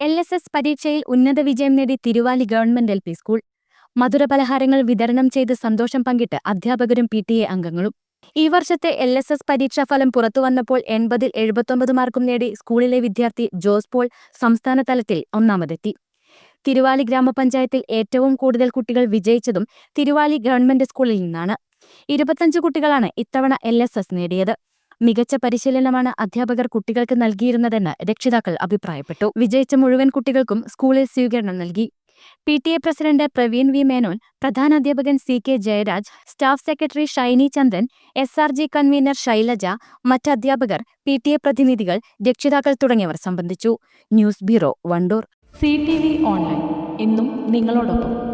L S S പരീക്ഷയിൽ ഉന്നത വിജയം നേടി Thiruvali government L P school. മധുരപലഹാരങ്ങൾ വിതരണം ചെയ്ത് സന്തോഷം പങ്കിട്ട് അധ്യാപകരും പി ടി എ അംഗങ്ങളും. ഈ വർഷത്തെ എൽ എസ് എസ് പരീക്ഷാഫലം പുറത്തുവന്നപ്പോൾ എൺപതിൽ എഴുപത്തൊമ്പത് മാർക്കും നേടി സ്കൂളിലെ വിദ്യാർത്ഥി ജോസ് പോൾ സംസ്ഥാന തലത്തിൽ ഒന്നാമതെത്തി. തിരുവാലി ഗ്രാമപഞ്ചായത്തിൽ ഏറ്റവും കൂടുതൽ കുട്ടികൾ വിജയിച്ചതും തിരുവാലി ഗവൺമെന്റ് സ്കൂളിൽ നിന്നാണ്. ഇരുപത്തഞ്ച് കുട്ടികളാണ് ഇത്തവണ എൽ നേടിയത്. മികച്ച പരിശീലനമാണ് അധ്യാപകർ കുട്ടികൾക്ക് നൽകിയിരുന്നതെന്ന് രക്ഷിതാക്കൾ അഭിപ്രായപ്പെട്ടു. വിജയിച്ച മുഴുവൻ കുട്ടികൾക്കും സ്കൂളിൽ സ്വീകരണം നൽകി. P T A president Praveen V Menon പ്രധാനാധ്യാപകൻ C K Jayaraj staff secretary Shiny Chandan S R G convener Shailaja മറ്റ് അധ്യാപകർ പി ടി എ പ്രതിനിധികൾ രക്ഷിതാക്കൾ തുടങ്ങിയവർ സംബന്ധിച്ചു. News bureau Wandoor. C T V online. ഇന്നും നിങ്ങളോടൊപ്പം.